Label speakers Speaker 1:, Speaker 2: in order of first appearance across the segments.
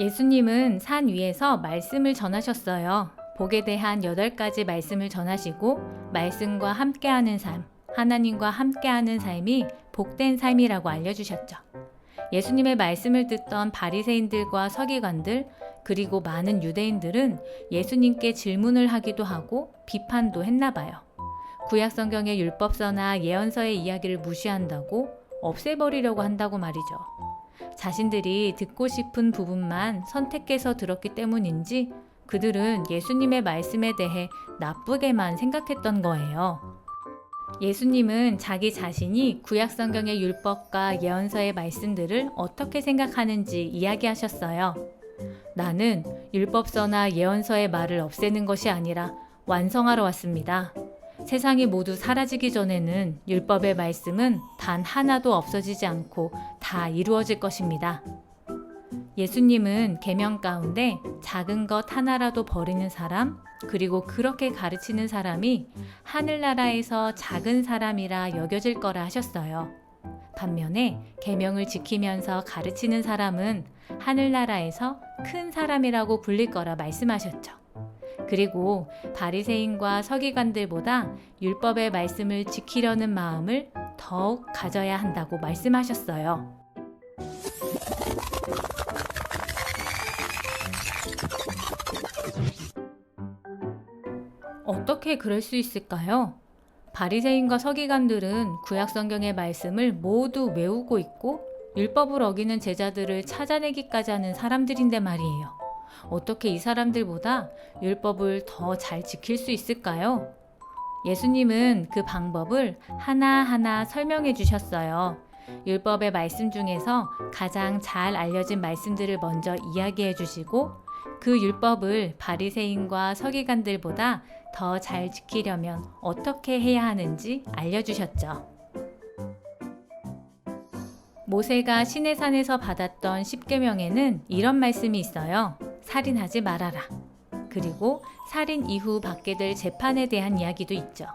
Speaker 1: 예수님은 산 위에서 말씀을 전하셨어요. 복에 대한 여덟 가지 말씀을 전하시고 말씀과 함께하는 삶, 하나님과 함께하는 삶이 복된 삶이라고 알려주셨죠. 예수님의 말씀을 듣던 바리새인들과 서기관들 그리고 많은 유대인들은 예수님께 질문을 하기도 하고 비판도 했나 봐요. 구약 성경의 율법서나 예언서의 이야기를 무시한다고 없애버리려고 한다고 말이죠. 자신들이 듣고 싶은 부분만 선택해서 들었기 때문인지 그들은 예수님의 말씀에 대해 나쁘게만 생각했던 거예요. 예수님은 자기 자신이 구약 성경의 율법과 예언서의 말씀들을 어떻게 생각하는지 이야기하셨어요. 나는 율법서나 예언서의 말을 없애는 것이 아니라 완성하러 왔습니다. 세상이 모두 사라지기 전에는 율법의 말씀은 단 하나도 없어지지 않고 다 이루어질 것입니다. 예수님은 계명 가운데 작은 것 하나라도 버리는 사람, 그리고 그렇게 가르치는 사람이 하늘나라에서 작은 사람이라 여겨질 거라 하셨어요. 반면에 계명을 지키면서 가르치는 사람은 하늘나라에서 큰 사람이라고 불릴 거라 말씀하셨죠. 그리고 바리새인과 서기관들보다 율법의 말씀을 지키려는 마음을 더욱 가져야 한다고 말씀하셨어요. 어떻게 그럴 수 있을까요? 바리새인과 서기관들은 구약 성경의 말씀을 모두 외우고 있고 율법을 어기는 제자들을 찾아내기까지 하는 사람들인데 말이에요. 어떻게 이 사람들보다 율법을 더 잘 지킬 수 있을까요? 예수님은 그 방법을 하나하나 설명해 주셨어요. 율법의 말씀 중에서 가장 잘 알려진 말씀들을 먼저 이야기해 주시고 그 율법을 바리새인과 서기관들보다 더 잘 지키려면 어떻게 해야 하는지 알려 주셨죠. 모세가 시내산에서 받았던 십계명에는 이런 말씀이 있어요. 살인하지 말아라. 그리고 살인 이후 받게 될 재판에 대한 이야기도 있죠.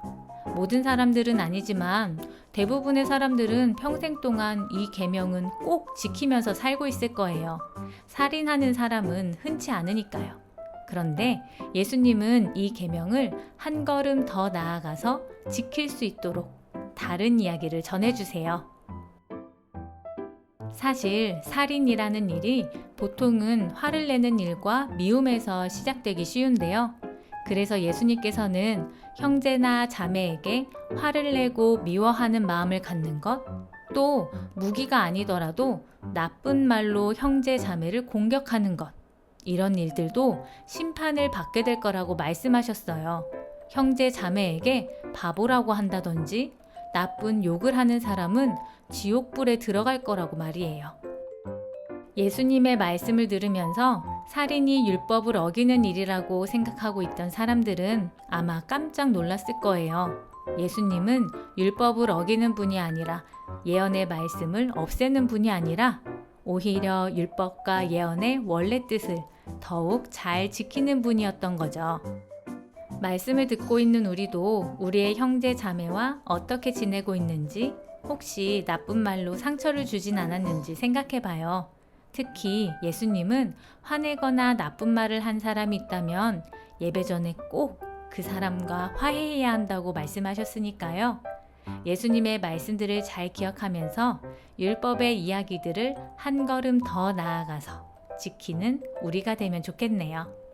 Speaker 1: 모든 사람들은 아니지만 대부분의 사람들은 평생 동안 이 계명은 꼭 지키면서 살고 있을 거예요. 살인하는 사람은 흔치 않으니까요. 그런데 예수님은 이 계명을 한 걸음 더 나아가서 지킬 수 있도록 다른 이야기를 전해주세요. 사실 살인이라는 일이 보통은 화를 내는 일과 미움에서 시작되기 쉬운데요. 그래서 예수님께서는 형제나 자매에게 화를 내고 미워하는 마음을 갖는 것, 또 무기가 아니더라도 나쁜 말로 형제 자매를 공격하는 것, 이런 일들도 심판을 받게 될 거라고 말씀하셨어요. 형제 자매에게 바보라고 한다든지 나쁜 욕을 하는 사람은 지옥불에 들어갈 거라고 말이에요. 예수님의 말씀을 들으면서 살인이 율법을 어기는 일이라고 생각하고 있던 사람들은 아마 깜짝 놀랐을 거예요. 예수님은 율법을 어기는 분이 아니라 예언의 말씀을 없애는 분이 아니라 오히려 율법과 예언의 원래 뜻을 더욱 잘 지키는 분이었던 거죠. 말씀을 듣고 있는 우리도 우리의 형제 자매와 어떻게 지내고 있는지 혹시 나쁜 말로 상처를 주진 않았는지 생각해 봐요. 특히 예수님은 화내거나 나쁜 말을 한 사람이 있다면 예배 전에 꼭 그 사람과 화해해야 한다고 말씀하셨으니까요. 예수님의 말씀들을 잘 기억하면서 율법의 이야기들을 한 걸음 더 나아가서 지키는 우리가 되면 좋겠네요.